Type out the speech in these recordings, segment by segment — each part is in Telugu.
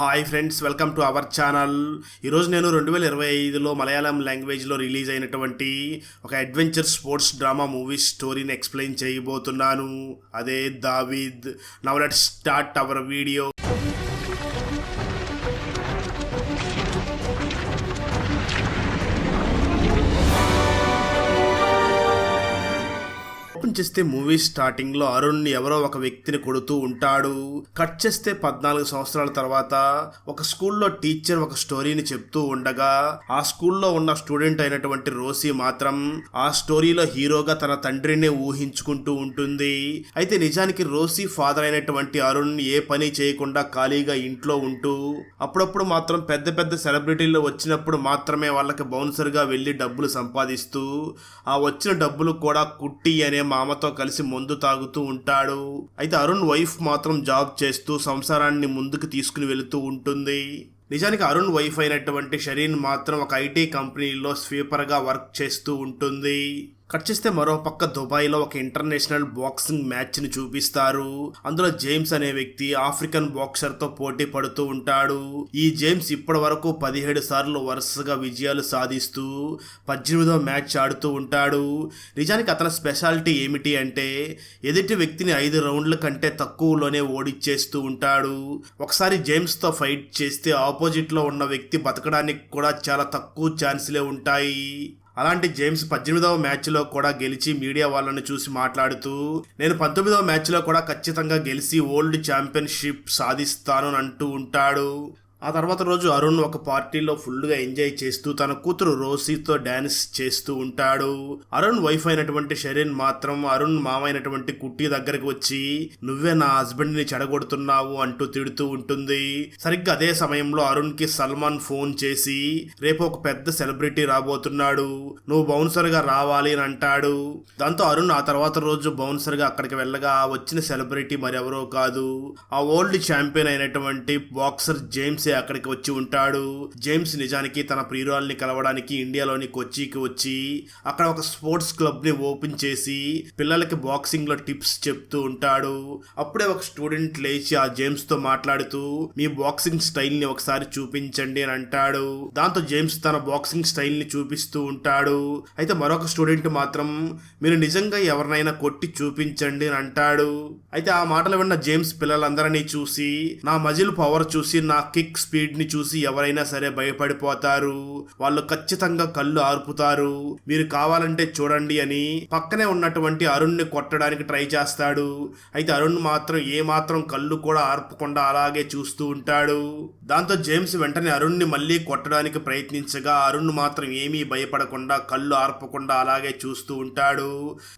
Hi friends welcome to our channel. ఈరోజు నేను రెండు వేల ఇరవై ఐదులో మలయాళం లాంగ్వేజ్లో రిలీజ్ అయినటువంటి ఒక అడ్వెంచర్ స్పోర్ట్స్ డ్రామా మూవీ స్టోరీని ఎక్స్ప్లెయిన్ చేయబోతున్నాను. అదే Daveed. Now let start our video. Open చేస్తే మూవీ స్టార్టింగ్లో అరుణ్ ఎవరో ఒక వ్యక్తిని కొడుతూ ఉంటాడు. కట్ చేస్తే పద్నాలుగు సంవత్సరాల తర్వాత ఒక స్కూల్లో టీచర్ ఒక స్టోరీని చెప్తూ ఉండగా ఆ స్కూల్లో ఉన్న స్టూడెంట్ అయినటువంటి రోసి మాత్రం ఆ స్టోరీలో హీరోగా తన తండ్రినే ఊహించుకుంటూ ఉంటుంది. అయితే నిజానికి రోసి ఫాదర్ అయినటువంటి అరుణ్ ఏ పని చేయకుండా ఖాళీగా ఇంట్లో ఉంటూ అప్పుడప్పుడు మాత్రం పెద్ద పెద్ద సెలబ్రిటీలు వచ్చినప్పుడు మాత్రమే వాళ్ళకి బౌన్సర్గా వెళ్ళి డబ్బులు సంపాదిస్తూ ఆ వచ్చిన డబ్బులు కూడా కుట్టి అనే మా ఆమెతో కలిసి మందు తాగుతూ ఉంటాడు. అయితే అరుణ్ వైఫ్ మాత్రం జాబ్ చేస్తూ సంసారాన్ని ముందుకు తీసుకుని వెళుతూ ఉంటుంది. నిజానికి అరుణ్ వైఫ్ అయినటువంటి షరీన్ మాత్రం ఒక ఐటీ కంపెనీలో స్వీపర్గా వర్క్ చేస్తూ ఉంటుంది. కట్ చేస్తే మరో పక్క దుబాయ్లో ఒక ఇంటర్నేషనల్ బాక్సింగ్ మ్యాచ్ని చూపిస్తారు. అందులో జేమ్స్ అనే వ్యక్తి ఆఫ్రికన్ బాక్సర్తో పోటీ పడుతూ ఉంటాడు. ఈ జేమ్స్ ఇప్పటి వరకు పదిహేడు సార్లు వరుసగా విజయాలు సాధిస్తూ పద్దెనిమిదో మ్యాచ్ ఆడుతూ ఉంటాడు. నిజానికి అతని స్పెషాలిటీ ఏమిటి అంటే ఎదుటి వ్యక్తిని ఐదు రౌండ్ల కంటే తక్కువలోనే ఓడిచ్చేస్తూ ఉంటాడు. ఒకసారి జేమ్స్తో ఫైట్ చేస్తే ఆపోజిట్లో ఉన్న వ్యక్తి బతకడానికి కూడా చాలా తక్కువ ఛాన్స్లే ఉంటాయి. అలాంటి జేమ్స్ పద్దెనిమిదవ మ్యాచ్లో కూడా గెలిచి మీడియా వాళ్ళని చూసి మాట్లాడుతూ నేను పంతొమ్మిదవ మ్యాచ్లో కూడా ఖచ్చితంగా గెలిచి ఓల్డ్ ఛాంపియన్షిప్ సాధిస్తాను అని అంటూ ఉంటాడు. ఆ తర్వాత రోజు అరుణ్ ఒక పార్టీలో ఫుల్గా ఎంజాయ్ చేస్తూ తన కూతురు రోసీతో డాన్స్ చేస్తూ ఉంటాడు. అరుణ్ వైఫ్ అయినటువంటి షరీన్ మాత్రం అరుణ్ మామైనటువంటి కుట్టి దగ్గరికి వచ్చి నువ్వే నా హస్బెండ్ని చెడగొడుతున్నావు అంటూ తిడుతూ ఉంటుంది. సరిగ్గా అదే సమయంలో అరుణ్కి సల్మాన్ ఫోన్ చేసి రేపు ఒక పెద్ద సెలబ్రిటీ రాబోతున్నాడు. నువ్వు బౌన్సర్గా రావాలి అని అంటాడు. దాంతో అరుణ్ ఆ తర్వాత రోజు బౌన్సర్గా అక్కడికి వెళ్ళగా వచ్చిన సెలబ్రిటీ మరెవరో కాదు. ఆ ఓల్డ్ ఛాంపియన్ అయినటువంటి బాక్సర్ జేమ్స్ అక్కడికి వచ్చి ఉంటాడు. జేమ్స్ నిజానికి తన ప్రియురాల్ని కలవడానికి ఇండియాలోని కొచ్చికి వచ్చి అక్కడ ఒక స్పోర్ట్స్ క్లబ్ని ఓపెన్ చేసి పిల్లలకి బాక్సింగ్లో టిప్స్ చెప్తూ ఉంటాడు. అప్పుడే ఒక స్టూడెంట్ లేచి ఆ జేమ్స్తో మాట్లాడుతూ మీ బాక్సింగ్ స్టైల్ని ఒకసారి చూపించండి అని అంటాడు. దాంతో జేమ్స్ తన బాక్సింగ్ స్టైల్ని చూపిస్తూ ఉంటాడు. అయితే మరొక స్టూడెంట్ మాత్రం మీరు నిజంగా ఎవరినైనా కొట్టి చూపించండి అని అంటాడు. అయితే ఆ మాటలు విన్న జేమ్స్ పిల్లలందరినీ చూసి నా మజిల్ పవర్ చూసి నా కిక్ స్పీడ్ని చూసి ఎవరైనా సరే భయపడిపోతారు. వాళ్ళు ఖచ్చితంగా కళ్ళు ఆర్పుతారు. మీరు కావాలంటే చూడండి అని పక్కనే ఉన్నటువంటి అరుణ్ని కొట్టడానికి ట్రై చేస్తాడు. అయితే అరుణ్ మాత్రం ఏ మాత్రం కళ్ళు కూడా ఆర్పకుండా అలాగే చూస్తూ ఉంటాడు. దాంతో జేమ్స్ వెంటనే అరుణ్ని మళ్ళీ కొట్టడానికి ప్రయత్నించగా అరుణ్ మాత్రం ఏమీ భయపడకుండా కళ్ళు ఆర్పకుండా అలాగే చూస్తూ ఉంటాడు.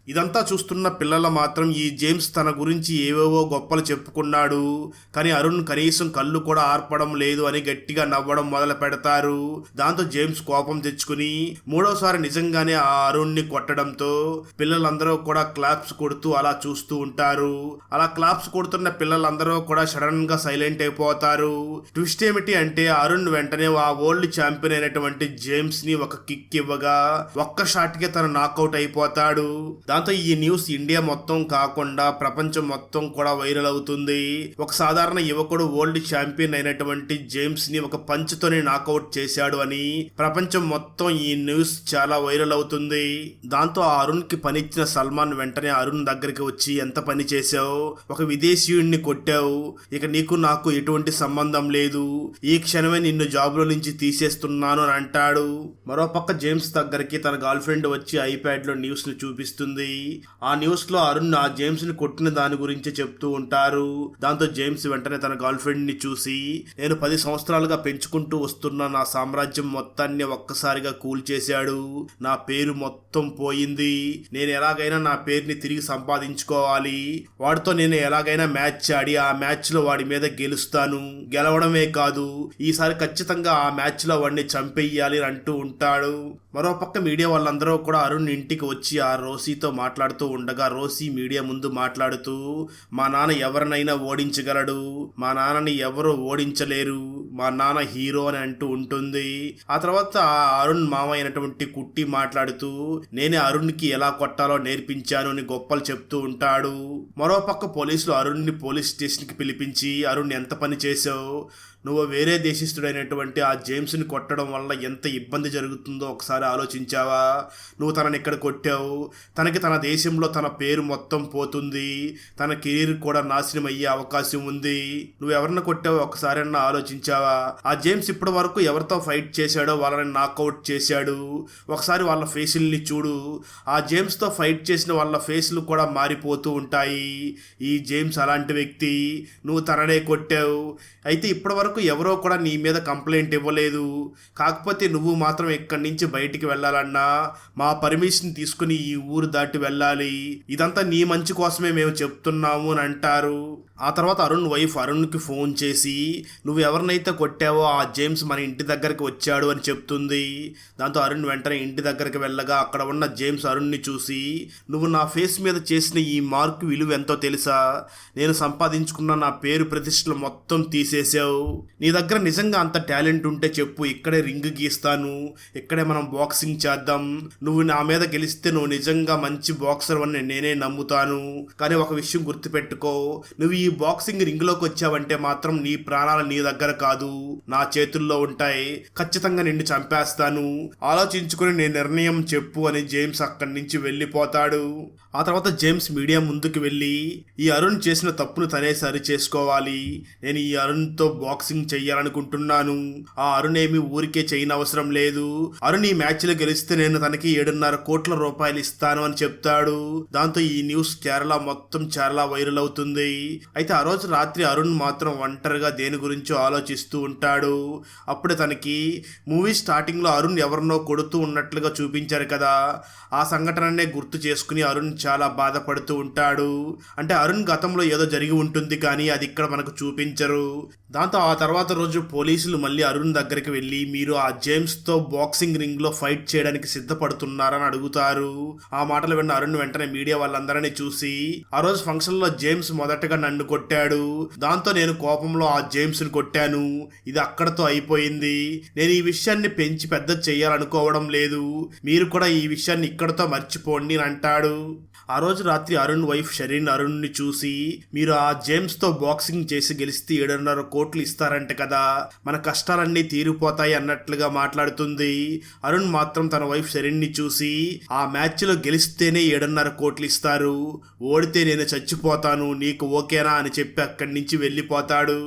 ఇదంతా చూస్తున్న పిల్లల మాత్రం ఈ జేమ్స్ తన గురించి ఏవేవో గొప్పలు చెప్పుకున్నాడు. కానీ అరుణ్ కనీసం కళ్ళు కూడా ఆర్పడం లేదు. అని గట్టిగా నవ్వడం మొదలు పెడతారు. దాంతో జేమ్స్ కోపం తెచ్చుకుని మూడోసారి నిజంగానే ఆ అరుణ్ని కొట్టడంతో పిల్లలందరూ కూడా క్లాప్స్ కొడుతూ అలా చూస్తూ ఉంటారు. అలా క్లాప్స్ కొడుతున్న పిల్లలందరూ కూడా సడన్గా సైలెంట్ అయిపోతారు. ట్విస్ట్ ఏమిటి అంటే అరుణ్ వెంటనే ఆ ఓల్డ్ ఛాంపియన్ అయినటువంటి జేమ్స్ని ఒక కిక్ ఇవ్వగా ఒక్క షాట్కి తను నాకౌట్ అయిపోతాడు. దాంతో ఈ న్యూస్ ఇండియా మొత్తం కాకుండా ప్రపంచం మొత్తం కూడా వైరల్ అవుతుంది. ఒక సాధారణ యువకుడు ఓల్డ్ ఛాంపియన్ అయినటువంటి జేమ్స్ని ఒక పంచ్తోనే నాకౌట్ చేశాడు అని ప్రపంచం మొత్తం ఈ న్యూస్ చాలా వైరల్ అవుతుంది. దాంతో ఆ అరుణ్కి పనిచ్చిన సల్మాన్ వెంటనే అరుణ్ దగ్గరికి వచ్చి ఎంత పని చేశావు? ఒక విదేశీయుడిని కొట్టావు. ఇక నీకు నాకు ఎటువంటి సంబంధం లేదు. ఈ క్షణమే నిన్ను జాబ్లో నుంచి తీసేస్తున్నాను అని అంటాడు. మరోపక్క జేమ్స్ దగ్గరికి తన గర్ల్ ఫ్రెండ్ వచ్చి ఐప్యాడ్లో న్యూస్ని చూపిస్తుంది. ఆ న్యూస్లో అరుణ్ ఆ జేమ్స్ని కొట్టిన దాని గురించి చెప్తూ ఉంటారు. దాంతో జేమ్స్ వెంటనే తన గర్ల్ ఫ్రెండ్ని చూసి నేను పది పది సంవత్సరాలుగా పెంచుకుంటూ వస్తున్న నా సామ్రాజ్యం మొత్తాన్ని ఒక్కసారిగా కూల్ చేశాడు నా పేరు మొత్తం పోయింది. నేను ఎలాగైనా నా పేరుని తిరిగి సంపాదించుకోవాలి. వాడితో నేను ఎలాగైనా మ్యాచ్ ఆడి ఆ మ్యాచ్లో వాడి మీద గెలుస్తాను. గెలవడమే కాదు ఈసారి ఖచ్చితంగా ఆ మ్యాచ్లో వాడిని చంపేయాలి అని అంటూ ఉంటాడు. మరోపక్క మీడియా వాళ్ళందరూ కూడా అరుణ్ ఇంటికి వచ్చి ఆ రోసీతో మాట్లాడుతూ ఉండగా రోసీ మీడియా ముందు మాట్లాడుతూ మా నాన్న ఎవరినైనా ఓడించగలడు. మా నాన్నని ఎవరు ఓడించలేరు. మా నాన్న హీరో అని అంటూ ఉంటుంది. ఆ తర్వాత ఆ అరుణ్ మామ అయినటువంటి కుట్టి మాట్లాడుతూ నేనే అరుణ్కి ఎలా కొట్టాలో నేర్పించాను అని గొప్పలు చెప్తూ ఉంటాడు. మరోపక్క పోలీసులు అరుణ్ని పోలీస్ స్టేషన్కి పిలిపించి అరుణ్ ఎంత పని చేసావు నువ్వు వేరే దేశస్థుడైనటువంటి ఆ జేమ్స్ని కొట్టడం వల్ల ఎంత ఇబ్బంది జరుగుతుందో ఒకసారి ఆలోచించావా? నువ్వు తనని ఇక్కడ కొట్టావు? తనకి తన దేశంలో తన పేరు మొత్తం పోతుంది. తన కెరీర్ కూడా నాశనం అయ్యే అవకాశం ఉంది. నువ్వు ఎవరిని కొట్టావు ఒకసారి ఆలోచించావా? ఆ జేమ్స్ ఇప్పటి వరకు ఎవరితో ఫైట్ చేశాడో వాళ్ళని నాకౌట్ చేశాడు. ఒకసారి వాళ్ళ ఫేసుల్ని చూడు. ఆ జేమ్స్తో ఫైట్ చేసిన వాళ్ళ ఫేసులు కూడా మారిపోతూ ఉంటాయి. ఈ జేమ్స్ అలాంటి వ్యక్తి. నువ్వు తననే కొట్టావు. అయితే ఇప్పటివరకు వరకు ఎవరో కూడా నీ మీద కంప్లైంట్ ఇవ్వలేదు. కాకపోతే నువ్వు మాత్రం ఇక్కడి నుంచి బయటికి వెళ్ళాలన్నా మా పర్మిషన్ తీసుకుని ఈ ఊరు దాటి వెళ్ళాలి. ఇదంతా నీ మంచి కోసమే మేము చెప్తున్నాము అని అంటారు. ఆ తర్వాత అరుణ్ వైఫ్ అరుణ్కి ఫోన్ చేసి నువ్వు ఎవరినైతే కొట్టావో ఆ జేమ్స్ మన ఇంటి దగ్గరికి వచ్చాడు అని చెప్తుంది. దాంతో అరుణ్ వెంటనే ఇంటి దగ్గరికి వెళ్ళగా అక్కడ ఉన్న జేమ్స్ అరుణ్ని చూసి నువ్వు నా ఫేస్ మీద చేసిన ఈ మార్క్ విలువ ఎంతో తెలుసా? నేను సంపాదించుకున్న నా పేరు ప్రతిష్టలు మొత్తం తీసేసావు నీ దగ్గర నిజంగా అంత టాలెంట్ ఉంటే చెప్పు ఇక్కడే రింగ్ గీస్తాను ఇక్కడే మనం బాక్సింగ్ చేద్దాం. నువ్వు నా మీద గెలిస్తే నువ్వు నిజంగా మంచి బాక్సర్ అని నేనే నమ్ముతాను. కానీ ఒక విషయం గుర్తుపెట్టుకో నువ్వు ఈ బాక్సింగ్ రింగ్లోకి వచ్చావంటే మాత్రం నీ ప్రాణాలు నీ దగ్గర కాదు. నా చేతుల్లో ఉంటాయి. ఖచ్చితంగా నిన్ను చంపేస్తాను. ఆలోచించుకుని నీ నిర్ణయం చెప్పు అని జేమ్స్ అక్కడి నుంచి వెళ్ళిపోతాడు. ఆ తర్వాత జేమ్స్ మీడియా ముందుకు వెళ్ళి ఈ అరుణ్ చేసిన తప్పును తనే సరి చేసుకోవాలి. నేను ఈ అరుణ్తో బాక్సింగ్ చెయ్యాలనుకుంటున్నాను. ఆ అరుణ్ ఏమి ఊరికే చేయని అవసరం లేదు. అరుణ్ ఈ మ్యాచ్లో గెలిస్తే నేను తనకి ఏడున్నర కోట్ల రూపాయలు ఇస్తాను అని చెప్తాడు. దాంతో ఈ న్యూస్ కేరళ మొత్తం చాలా వైరల్ అవుతుంది. అయితే ఆ రోజు రాత్రి అరుణ్ మాత్రం ఒంటరిగా దేని గురించో ఆలోచిస్తూ ఉంటాడు. అప్పుడు తనకి మూవీ స్టార్టింగ్లో అరుణ్ ఎవరినో కొడుతూ ఉన్నట్లుగా చూపించారు కదా. ఆ సంఘటననే గుర్తు చేసుకుని అరుణ్ చాలా బాధపడుతూ ఉంటాడు. అంటే అరుణ్ గతంలో ఏదో జరిగి ఉంటుంది కానీ అది ఇక్కడ మనకు చూపించరు. దాంతో ఆ తర్వాత రోజు పోలీసులు మళ్ళీ అరుణ్ దగ్గరికి వెళ్ళి మీరు ఆ జేమ్స్తో బాక్సింగ్ రింగ్లో ఫైట్ చేయడానికి సిద్ధపడుతున్నారని అడుగుతారు. ఆ మాటలు విన్న అరుణ్ వెంటనే మీడియా వాళ్ళందరినీ చూసి ఆ రోజు ఫంక్షన్లో జేమ్స్ మొదటగా నన్ను కొట్టాడు. దాంతో నేను కోపంలో ఆ జేమ్స్ని కొట్టాను. ఇది అక్కడతో అయిపోయింది. నేను ఈ విషయాన్ని పెంచి పెద్ద చేయాలనుకోవడం లేదు. మీరు కూడా ఈ విషయాన్ని ఇక్కడతో మర్చిపోండి అని అంటాడు. ఆ రోజు రాత్రి అరుణ్ వైఫ్ షరీన్ అరుణ్ని చూసి మీరు ఆ జేమ్స్తో బాక్సింగ్ చేసి గెలిస్తే ఏడున్నర కోట్లు ఇస్తారంట కదా. మన కష్టాలన్నీ తీరిపోతాయి అన్నట్లుగా మాట్లాడుతుంది. అరుణ్ మాత్రం తన వైఫ్ షరీన్ని చూసి ఆ మ్యాచ్లో గెలిస్తేనే ఏడున్నర కోట్లు ఇస్తారు. ఓడితే నేను చచ్చిపోతాను. నీకు ఓకేనా? అని చెప్పి అక్కడి నుంచి వెళ్ళిపోతాడు.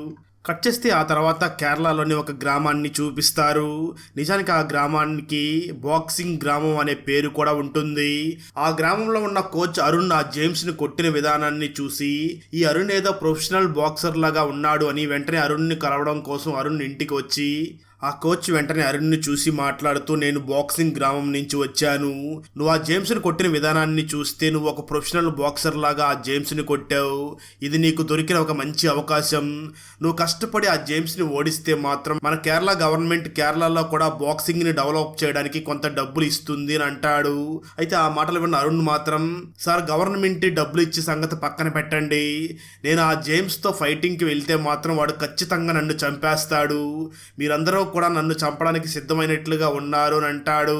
కట్ చేస్తే ఆ తర్వాత కేరళలోని ఒక గ్రామాన్ని చూపిస్తారు. నిజానికి ఆ గ్రామానికి బాక్సింగ్ గ్రామం అనే పేరు కూడా ఉంటుంది. ఆ గ్రామంలో ఉన్న కోచ్ అరుణ్ ఆ జేమ్స్ని కొట్టిన విధానాన్ని చూసి ఈ అరుణ్ ఏదో ప్రొఫెషనల్ బాక్సర్ లాగా ఉన్నాడు అని వెంటనే అరుణ్ని కలవడం కోసం అరుణ్ ఇంటికి వచ్చి ఆ కోచ్ వెంటనే అరుణ్ని చూసి మాట్లాడుతూ నేను బాక్సింగ్ గ్రామం నుంచి వచ్చాను. నువ్వు ఆ జేమ్స్ని కొట్టిన విధానాన్ని చూస్తే నువ్వు ఒక ప్రొఫెషనల్ బాక్సర్ లాగా ఆ జేమ్స్ని కొట్టావు. ఇది నీకు దొరికిన ఒక మంచి అవకాశం. నువ్వు కష్టపడి ఆ జేమ్స్ని ఓడిస్తే మాత్రం మన కేరళ గవర్నమెంట్ కేరళలో కూడా బాక్సింగ్ని డెవలప్ చేయడానికి కొంత డబ్బులు ఇస్తుంది అని అంటాడు. అయితే ఆ మాటలు విన్న అరుణ్ మాత్రం సార్ గవర్నమెంట్ డబ్బులు ఇచ్చే సంగతి పక్కన పెట్టండి. నేను ఆ జేమ్స్తో ఫైటింగ్కి వెళ్తే మాత్రం వాడు ఖచ్చితంగా నన్ను చంపేస్తాడు. మీరందరూ కూడా నన్ను చంపడానికి సిద్ధమైనట్లుగా ఉన్నారు అని అంటాడు.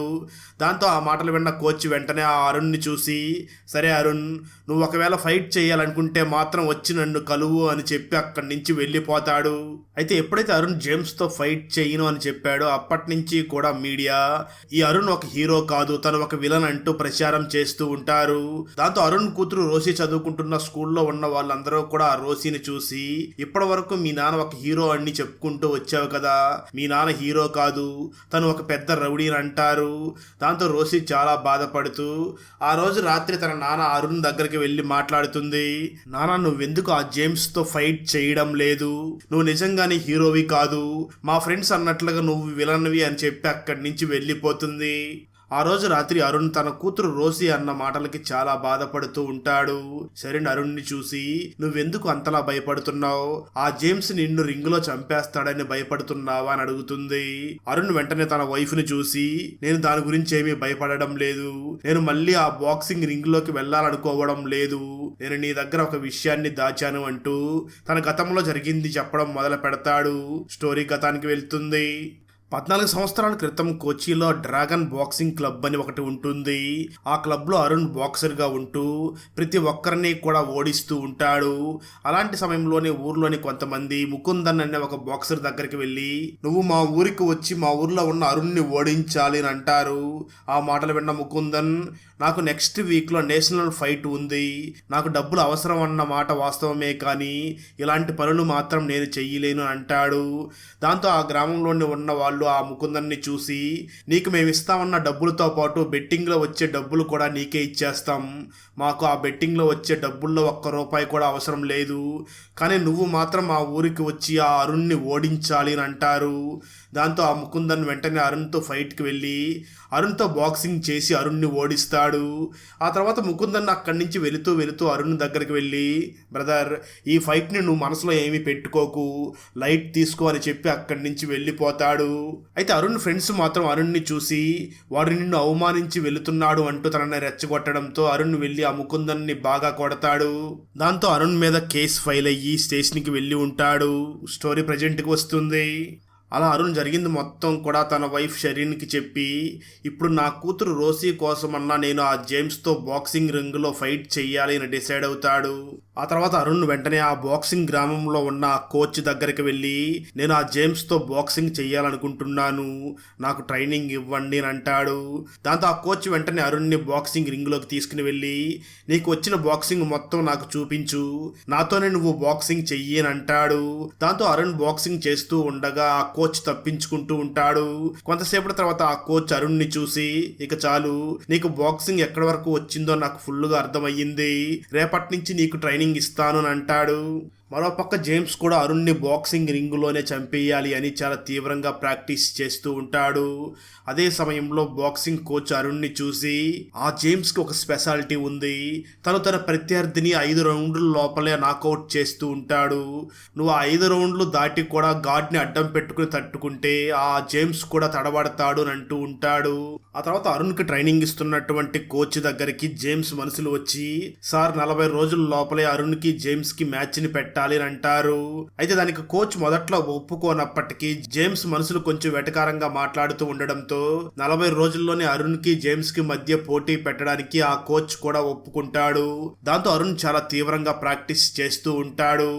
దాంతో ఆ మాటలు విన్న కోచ్ వెంటనే ఆ అరుణ్ని చూసి సరే అరుణ్ నువ్వు ఒకవేళ ఫైట్ చేయాలనుకుంటే మాత్రం వచ్చి నన్ను కలువు అని చెప్పి అక్కడి నుంచి వెళ్ళిపోతాడు. అయితే ఎప్పుడైతే అరుణ్ జేమ్స్తో ఫైట్ చేయను అని చెప్పాడో అప్పటి నుంచి కూడా మీడియా ఈ అరుణ్ ఒక హీరో కాదు తను ఒక విలన్ అంటూ ప్రచారం చేస్తూ ఉంటారు. దాంతో అరుణ్ కూతురు రోసి చదువుకుంటున్న స్కూల్లో ఉన్న వాళ్ళందరూ కూడా ఆ రోసిని చూసి ఇప్పటి వరకు మీ నాన్న ఒక హీరో అని చెప్పుకుంటూ వచ్చావు కదా మీ నాన్న హీరో కాదు తను ఒక పెద్ద రౌడీ అని అంటారు. దాంతో రోసి చాలా బాధపడుతూ ఆ రోజు రాత్రి తన నాన్న అరుణ్ దగ్గరికి వెళ్ళి మాట్లాడుతుంది. నానా నువ్వెందుకు ఆ జేమ్స్తో ఫైట్ చేయడం లేదు? నువ్వు నిజంగానే హీరోవి కాదు. మా ఫ్రెండ్స్ అన్నట్లుగా నువ్వు విలన్వి అని చెప్పి అక్కడి నుంచి వెళ్ళిపోతుంది. ఆ రోజు రాత్రి అరుణ్ తన కూతురు రోసి అన్న మాటలకి చాలా బాధపడుతూ ఉంటాడు. సరైన అరుణ్ని చూసి నువ్వెందుకు అంతలా భయపడుతున్నావు? ఆ జేమ్స్ నిన్ను రింగులో చంపేస్తాడని భయపడుతున్నావా? అని అడుగుతుంది. అరుణ్ వెంటనే తన వైఫ్ని చూసి నేను దాని గురించి ఏమీ భయపడడం లేదు. నేను మళ్ళీ ఆ బాక్సింగ్ రింగ్లోకి వెళ్ళాలనుకోవడం లేదు. నేను నీ దగ్గర ఒక విషయాన్ని దాచాను అంటూ తన గతంలో జరిగింది చెప్పడం మొదలు పెడతాడు. స్టోరీ గతానికి వెళ్తుంది. పద్నాలుగు సంవత్సరాల క్రితం కోచిలో డ్రాగన్ బాక్సింగ్ క్లబ్ అని ఒకటి ఉంటుంది. ఆ క్లబ్లో అరుణ్ బాక్సర్గా ఉంటూ ప్రతి ఒక్కరిని కూడా ఓడిస్తూ ఉంటాడు. అలాంటి సమయంలోనే ఊర్లోని కొంతమంది ముకుందన్ అనే ఒక బాక్సర్ దగ్గరికి వెళ్ళి నువ్వు మా ఊరికి వచ్చి మా ఊర్లో ఉన్న అరుణ్ని ఓడించాలి అని అంటారు. ఆ మాటలు విన్న ముకుందన్ నాకు నెక్స్ట్ వీక్లో నేషనల్ ఫైట్ ఉంది. నాకు డబ్బులు అవసరం అన్న మాట వాస్తవమే కానీ ఇలాంటి పనులు మాత్రం నేను చెయ్యలేను అంటాడు. దాంతో ఆ గ్రామంలోని ఉన్న వాళ్ళు ఆ ముకుందన్ని చూసి నీకు మేము ఇస్తామన్న డబ్బులతో పాటు బెట్టింగ్లో వచ్చే డబ్బులు కూడా నీకే ఇచ్చేస్తాం. మాకు ఆ బెట్టింగ్లో వచ్చే డబ్బుల్లో ఒక్క రూపాయి కూడా అవసరం లేదు. కానీ నువ్వు మాత్రం ఆ ఊరికి వచ్చి ఆ అరుణ్ని ఓడించాలి అని అంటారు. దాంతో ఆ ముకుందన్ వెంటనే అరుణ్తో ఫైట్కి వెళ్ళి అరుణ్తో బాక్సింగ్ చేసి అరుణ్ని ఓడిస్తాడు. ఆ తర్వాత ముకుందన్ అక్కడి నుంచి వెళుతూ వెళుతూ అరుణ్ దగ్గరికి వెళ్ళి బ్రదర్ ఈ ఫైట్ని నువ్వు మనసులో ఏమీ పెట్టుకోకు. లైట్ తీసుకో అని చెప్పి అక్కడి నుంచి వెళ్ళిపోతాడు. అయితే అరుణ్ ఫ్రెండ్స్ మాత్రం అరుణ్ని చూసి వాడు నిన్ను అవమానించి వెళుతున్నాడు అంటూ తనని రెచ్చగొట్టడంతో అరుణ్ వెళ్ళి ఆ ముకుందన్ని బాగా కొడతాడు. దాంతో అరుణ్ మీద కేసు ఫైల్ అయ్యి స్టేషన్కి వెళ్ళి ఉంటాడు. స్టోరీ ప్రజెంట్కి వస్తుంది. అలా అరుణ్ జరిగింది మొత్తం కూడా తన వైఫ్ షరీన్కి చెప్పి ఇప్పుడు నా కూతురు రోసీ కోసమన్నా నేను ఆ జేమ్స్తో బాక్సింగ్ రింగ్లో ఫైట్ చెయ్యాలి అని డిసైడ్ అవుతాడు. ఆ తర్వాత అరుణ్ వెంటనే ఆ బాక్సింగ్ గ్రామంలో ఉన్న ఆ కోచ్ దగ్గరికి వెళ్ళి నేను ఆ జేమ్స్తో బాక్సింగ్ చెయ్యాలనుకుంటున్నాను నాకు ట్రైనింగ్ ఇవ్వండి అని అంటాడు. దాంతో ఆ కోచ్ వెంటనే అరుణ్ని బాక్సింగ్ రింగ్లోకి తీసుకుని వెళ్ళి నీకు వచ్చిన బాక్సింగ్ మొత్తం నాకు చూపించు నాతోనే నువ్వు బాక్సింగ్ చెయ్యి అని అంటాడు. దాంతో అరుణ్ బాక్సింగ్ చేస్తూ ఉండగా ఆ కోచ్ తప్పించుకుంటూ ఉంటాడు. కొంతసేపటి తర్వాత ఆ కోచ్ అరుణ్ని చూసి ఇక చాలు నీకు బాక్సింగ్ ఎక్కడి వరకు వచ్చిందో నాకు ఫుల్గా అర్థమయ్యింది. రేపటి నుంచి నీకు ట్రైనింగ్ ఇస్తాను అని అంటాడు. మరోపక్క జేమ్స్ కూడా అరుణ్ని బాక్సింగ్ రింగులోనే చంపేయాలి అని చాలా తీవ్రంగా ప్రాక్టీస్ చేస్తూ ఉంటాడు. అదే సమయంలో బాక్సింగ్ కోచ్ అరుణ్ని చూసి ఆ జేమ్స్కి ఒక స్పెషాలిటీ ఉంది. తను తన ప్రత్యర్థిని ఐదు రౌండ్ల లోపలే నాకౌట్ చేస్తూ ఉంటాడు. నువ్వు ఆ ఐదు రౌండ్లు దాటి కూడా గాడ్ని అడ్డం పెట్టుకుని తట్టుకుంటే ఆ జేమ్స్ కూడా తడబడతాడు అని అంటూ ఉంటాడు. ఆ తర్వాత అరుణ్కి ట్రైనింగ్ ఇస్తున్నటువంటి కోచ్ దగ్గరికి జేమ్స్ మనుషులు వచ్చి సార్ నలభై రోజుల లోపలే అరుణ్కి జేమ్స్కి మ్యాచ్ని పెట్టాలి అని అంటారు అయితే దానికి కోచ్ మొదట్లో ఒప్పుకోనప్పటికీ జేమ్స్ మనసులు కొంచెం వెటకారంగా మాట్లాడుతూ ఉండడంతో నలభై రోజుల్లోనే అరుణ్కి జేమ్స్కి మధ్య పోటీ పెట్టడానికి ఆ కోచ్ కూడా ఒప్పుకుంటాడు. దాంతో అరుణ్ చాలా తీవ్రంగా ప్రాక్టీస్ చేస్తూ ఉంటాడు.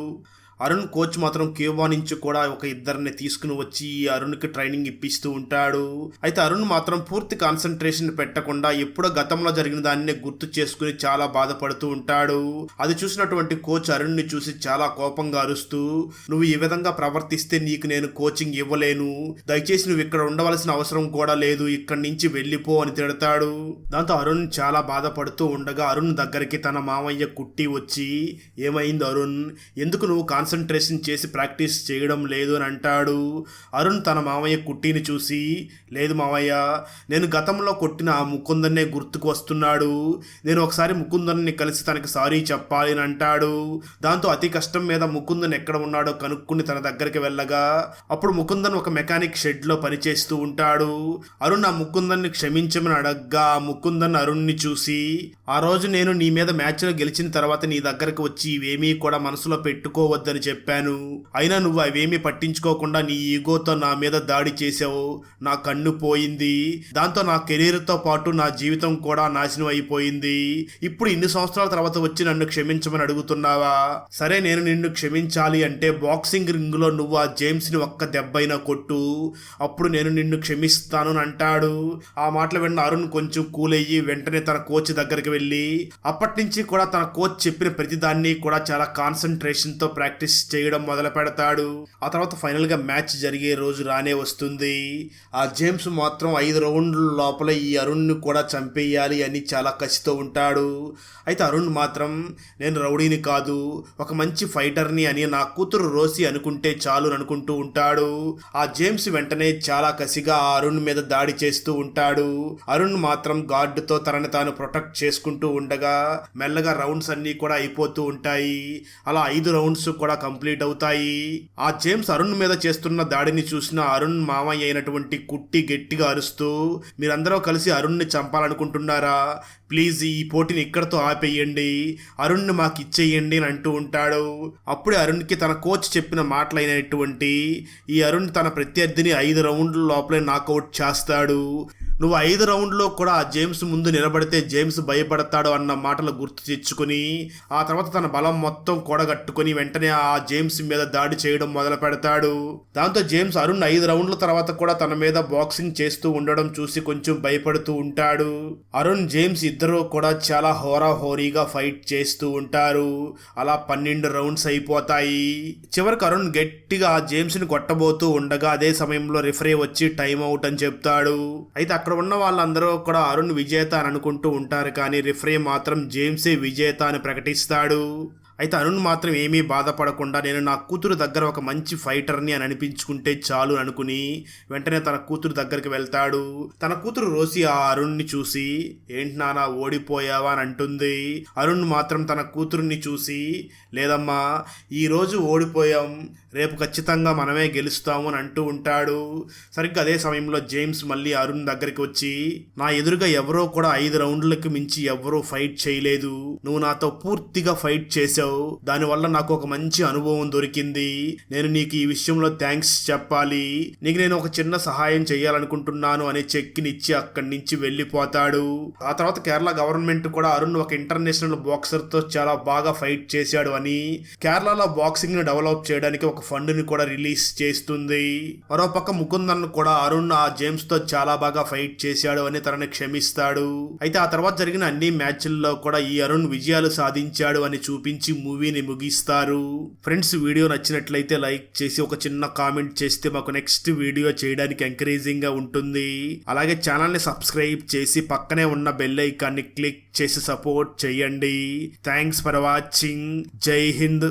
అరుణ్ కోచ్ మాత్రం క్యూబా నుంచి కూడా ఒక ఇద్దరిని తీసుకుని వచ్చి అరుణ్కి ట్రైనింగ్ ఇప్పిస్తూ ఉంటాడు. అయితే అరుణ్ మాత్రం పూర్తి కాన్సన్ట్రేషన్ పెట్టకుండా ఎప్పుడో గతంలో జరిగిన దాన్ని గుర్తు చేసుకుని చాలా బాధపడుతూ ఉంటాడు. అది చూసినటువంటి కోచ్ అరుణ్ని చూసి చాలా కోపంగా అరుస్తూ నువ్వు ఈ విధంగా ప్రవర్తిస్తే నీకు నేను కోచింగ్ ఇవ్వలేను. దయచేసి నువ్వు ఇక్కడ ఉండవలసిన అవసరం కూడా లేదు. ఇక్కడి నుంచి వెళ్ళిపో అని తిడతాడు. దాంతో అరుణ్ చాలా బాధపడుతూ ఉండగా అరుణ్ దగ్గరికి తన మామయ్య కుట్టి వచ్చి ఏమైంది అరుణ్? ఎందుకు నువ్వు కాన్సన్ట్రేషన్ చేసి ప్రాక్టీస్ చేయడం లేదు అని అంటాడు. అరుణ్ తన మామయ్య కుట్టిని చూసి లేదు మామయ్య నేను గతంలో కొట్టిన ఆ ముకుందన్నే గుర్తుకు వస్తున్నాడు. నేను ఒకసారి ముకుందన్ని కలిసి తనకి సారీ చెప్పాలి అని అంటాడు. దాంతో అతి కష్టం మీద ముకుందన్ ఎక్కడ ఉన్నాడో కనుక్కుని తన దగ్గరికి వెళ్ళగా అప్పుడు ముకుందన్ ఒక మెకానిక్ షెడ్లో పనిచేస్తూ ఉంటాడు. అరుణ్ ఆ ముకుందన్ని క్షమించమని అడగ్గా ఆ ముకుందన్ అరుణ్ని చూసి ఆ రోజు నేను నీ మీద మ్యాచ్లో గెలిచిన తర్వాత నీ దగ్గరకు వచ్చి ఇవేమీ కూడా మనసులో పెట్టుకోవద్దని చెప్పాను. అయినా నువ్వు అవేమీ పట్టించుకోకుండా నీ ఈగోతో నా మీద దాడి చేసావు నా కన్ను పోయింది. దాంతో నా కెరీర్తో పాటు నా జీవితం కూడా నాశనం అయిపోయింది. ఇప్పుడు ఇన్ని సంవత్సరాల తర్వాత వచ్చి నన్ను క్షమించమని అడుగుతున్నావా? సరే నేను నిన్ను క్షమించాలి అంటే బాక్సింగ్ రింగ్లో నువ్వు ఆ జేమ్స్ని ఒక్క దెబ్బైనా కొట్టు. అప్పుడు నేను నిన్ను క్షమిస్తాను అని అంటాడు. ఆ మాటలు విన్న అరుణ్ కొంచెం కూల్ అయ్యి వెంటనే తన కోచ్ దగ్గరికి వెళ్ళి అప్పటి నుంచి కూడా తన కోచ్ చెప్పిన ప్రతిదాన్ని కూడా చాలా కాన్సన్ట్రేషన్తో ప్రాక్టీస్ చేయడం మొదలు పెడతాడు. ఆ తర్వాత ఫైనల్గా మ్యాచ్ జరిగే రోజు రానే వస్తుంది. ఆ జేమ్స్ మాత్రం ఐదు రౌండ్ల లోపల ఈ అరుణ్ను కూడా చంపేయాలి అని చాలా కసితో ఉంటాడు. అయితే అరుణ్ మాత్రం నేను రౌడీని కాదు ఒక మంచి ఫైటర్ని అని నా కూతురు రోసి అనుకుంటే చాలు అనుకుంటూ ఉంటాడు. ఆ జేమ్స్ వెంటనే చాలా కసిగా ఆ అరుణ్ మీద దాడి చేస్తూ ఉంటాడు. అరుణ్ మాత్రం గార్డుతో తనని తాను ప్రొటెక్ట్ చేసుకుంటూ ఉండగా మెల్లగా రౌండ్స్ అన్నీ కూడా అయిపోతూ ఉంటాయి. అలా ఐదు రౌండ్స్ కూడా కంప్లీట్ అవుతాయి. ఆ జేమ్స్ అరుణ్ మీద చేస్తున్న దాడిని చూసిన అరుణ్ మామయ్య అయినటువంటి కుట్టి గట్టిగా అరుస్తూ మీరందరూ కలిసి అరుణ్ని చంపాలనుకుంటున్నారా? ప్లీజ్ ఈ పోటీని ఇక్కడతో ఆపేయండి. అరుణ్ని మాకు ఇచ్చేయండి అని అంటూ ఉంటాడు. అప్పుడే అరుణ్కి తన కోచ్ చెప్పిన మాటలైనటువంటి ఈ అరుణ్ తన ప్రత్యర్థిని ఐదు రౌండ్ల లోపలే నాకౌట్ చేస్తాడు. నువ్వు ఐదు రౌండ్లో కూడా ఆ జేమ్స్ ముందు నిలబడితే జేమ్స్ భయపడతాడు అన్న మాటలు గుర్తు తెచ్చుకొని ఆ తర్వాత తన బలం మొత్తం కూడగట్టుకుని వెంటనే ఆ జేమ్స్ మీద దాడి చేయడం మొదలు పెడతాడు. దాంతో జేమ్స్ అరుణ్ ఐదు రౌండ్ల తర్వాత కూడా తన మీద బాక్సింగ్ చేస్తూ ఉండడం చూసి కొంచెం భయపడుతూ ఉంటాడు. అరుణ్ జేమ్స్ ఇద్దరూ కూడా చాలా హోరాహోరీగా ఫైట్ చేస్తూ ఉంటారు. అలా పన్నెండు రౌండ్స్ అయిపోతాయి. చివరికి అరుణ్ గట్టిగా ఆ జేమ్స్ని కొట్టబోతూ ఉండగా అదే సమయంలో రిఫరీ వచ్చి టైం అవుట్ అని చెప్తాడు. అయితే అక్కడ ఉన్న వాళ్ళందరూ కూడా అరుణ్ విజేత అని అనుకుంటూ ఉంటారు కానీ రిఫరీ మాత్రం జేమ్సే విజేత అని ప్రకటిస్తాడు. అయితే అరుణ్ మాత్రం ఏమీ బాధపడకుండా నేను నా కూతురు దగ్గర ఒక మంచి ఫైటర్ని అని అనిపించుకుంటే చాలు అనుకుని వెంటనే తన కూతురు దగ్గరికి వెళ్తాడు. తన కూతురు రోసి ఆ అరుణ్ని చూసి ఏంటి నానా ఓడిపోయావా? అని అంటుంది. అరుణ్ మాత్రం తన కూతురుని చూసి లేదమ్మా ఈరోజు ఓడిపోయాం రేపు ఖచ్చితంగా మనమే గెలుస్తాము అని అంటూ ఉంటాడు. సరిగ్గా అదే సమయంలో జేమ్స్ మళ్ళీ అరుణ్ దగ్గరికి వచ్చి నా ఎదురుగా ఎవరో కూడా ఐదు రౌండ్లకు మించి ఎవరూ ఫైట్ చేయలేదు. నువ్వు నాతో పూర్తిగా ఫైట్ చేసావు దానివల్ల నాకు ఒక మంచి అనుభవం దొరికింది. నేను నీకు ఈ విషయంలో థ్యాంక్స్ చెప్పాలి. నీకు నేను ఒక చిన్న సహాయం చేయాలనుకుంటున్నాను అనే చెక్కిని ఇచ్చి అక్కడి నుంచి వెళ్ళిపోతాడు. ఆ తర్వాత కేరళ గవర్నమెంట్ కూడా అరుణ్ ఒక ఇంటర్నేషనల్ బాక్సర్తో చాలా బాగా ఫైట్ చేశాడు అని కేరళలో బాక్సింగ్ని డెవలప్ చేయడానికి ఒక ఫండ్ని కూడా రిలీజ్ చేస్తుంది. మరోపక్క ముకుందన్ కూడా అరుణ్ ఆ జేమ్స్తో చాలా బాగా ఫైట్ చేశాడు అని తనని క్షమిస్తాడు. అయితే ఆ తర్వాత జరిగిన అన్ని మ్యాచ్ల్లో కూడా ఈ అరుణ్ విజయాలు సాధించాడు అని చూపించి మూవీని ముగిస్తారు. ఫ్రెండ్స్ వీడియో నచ్చినట్లయితే లైక్ చేసి ఒక చిన్న కామెంట్ చేస్తే మాకు నెక్స్ట్ వీడియో చేయడానికి ఎంకరేజింగ్గా ఉంటుంది. అలాగే ఛానల్ని సబ్స్క్రైబ్ చేసి పక్కనే ఉన్న బెల్ ఐకాన్ని క్లిక్ చేసి సపోర్ట్ చేయండి. Thanks for watching. జై ജയ് ഹിന്ദ്.